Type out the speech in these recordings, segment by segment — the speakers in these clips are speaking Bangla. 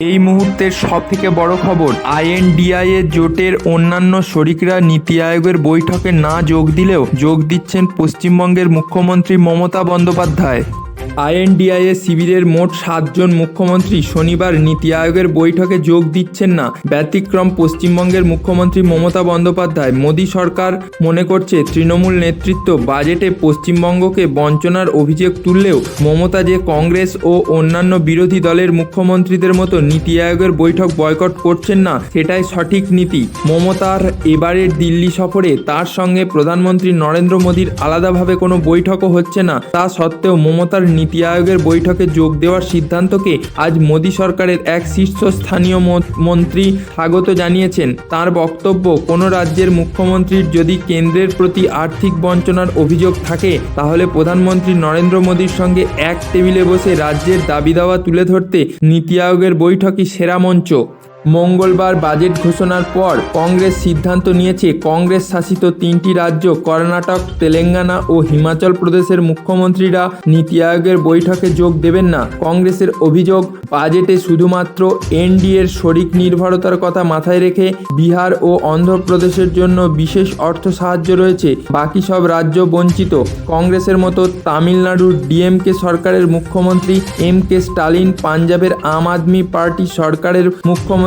এই মুহূর্তের সব থেকে বড় খবর, আইএনডিআই এর জোটের অন্যান্য শরিকরা নীতি আয়োগের বৈঠকে না যোগ দিলেও যোগ দিচ্ছেন পশ্চিমবঙ্গের মুখ্যমন্ত্রী মমতা বন্দ্যোপাধ্যায়। আইএনডিআইএ শিবিরের মোট সাতজন মুখ্যমন্ত্রী শনিবার নীতি আয়োগের বৈঠকে যোগ দিচ্ছেন না। ব্যতিক্রম পশ্চিমবঙ্গের মুখ্যমন্ত্রী মমতা বন্দ্যোপাধ্যায়। মোদী সরকার মনে করছে তৃণমূল নেতৃত্ব বাজেটে পশ্চিমবঙ্গকে বঞ্চনার অভিযোগ তুললেও মমতা যে কংগ্রেস ও অন্যান্য বিরোধী দলের মুখ্যমন্ত্রীদের মতো নীতি আয়োগের বৈঠক বয়কট করছেন না, সেটাই সঠিক নীতি। মমতার এবারের দিল্লি সফরে তার সঙ্গে প্রধানমন্ত্রী নরেন্দ্র মোদীর আলাদাভাবে কোনো বৈঠকও হচ্ছে না। তা সত্ত্বেও মমতার নীতি আয়োগের বৈঠকে যোগ দেওয়ার সিদ্ধান্তকে আজ মোদী সরকারের এক শীর্ষস্থানীয় মন্ত্রী স্বাগত জানিয়েছেন। তার বক্তব্য, কোনো রাজ্যের মুখ্যমন্ত্রীর যদি কেন্দ্রের প্রতি আর্থিক বঞ্চনার অভিযোগ থাকে, তাহলে প্রধানমন্ত্রী নরেন্দ্র মোদীর সঙ্গে এক টেবিলে বসে রাজ্যের দাবি দাওয়া তুলে ধরতে নীতি আয়োগের বৈঠকই সেরা মঞ্চ। মঙ্গলবার বাজেট ঘোষণার পর কংগ্রেস সিদ্ধান্ত নিয়েছে কংগ্রেস শাসিত তিনটি রাজ্য কর্ণাটক, তেলেঙ্গানা ও হিমাচল প্রদেশের মুখ্যমন্ত্রীরা নীতি আয়োগের বৈঠকে যোগ দেবেন না। কংগ্রেসের অভিযোগ, বাজেটে শুধুমাত্র এনডিএর শরিক নির্ভরতার কথা মাথায় রেখে বিহার ও অন্ধ্রপ্রদেশের জন্য বিশেষ অর্থ সাহায্য রয়েছে। বাকি সব রাজ্য বঞ্চিত। কংগ্রেসের মতো তামিলনাড়ুর ডিএমকে সরকারের মুখ্যমন্ত্রী, এম কে স্টালিন, পাঞ্জাবের আম আদমি পার্টি সরকারের মুখ্যমন্ত্রী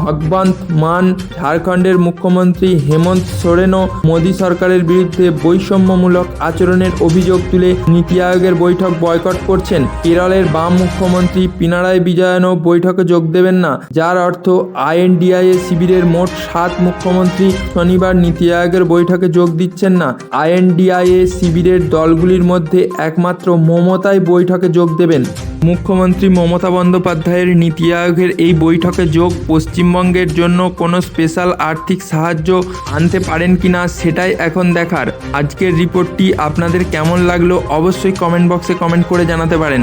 ভগবন্ত মান, ঝাড়খণ্ডের মুখ্যমন্ত্রী হেমন্ত সোরেনও মোদী সরকারের বিরুদ্ধে বৈষম্যমূলক আচরণের অভিযোগ তুলে নীতি আয়োগের বৈঠক বয়কট করছেন। কেরলের বাম মুখ্যমন্ত্রী পিনারায় বিজয়নও বৈঠকে যোগ দেবেন না, যার অর্থ আইএনডিআইএ শিবিরের মোট সাত মুখ্যমন্ত্রী শনিবার নীতি আয়োগের বৈঠকে যোগ দিচ্ছেন না। আইএনডিআইএ শিবিরের দলগুলির মধ্যে একমাত্র মমতাই বৈঠকে যোগ দেবেন। মুখ্যমন্ত্রী মমতা বন্দ্যোপাধ্যায়ের নীতি আয়োগের এই বৈঠকে যোগ পশ্চিমবঙ্গের জন্য কোনো স্পেশাল আর্থিক সাহায্য আনতে পারেন কি না সেটাই এখন দেখার। আজকের রিপোর্টটি আপনাদের কেমন লাগল অবশ্যই কমেন্ট বক্সে কমেন্ট করে জানাতে পারেন।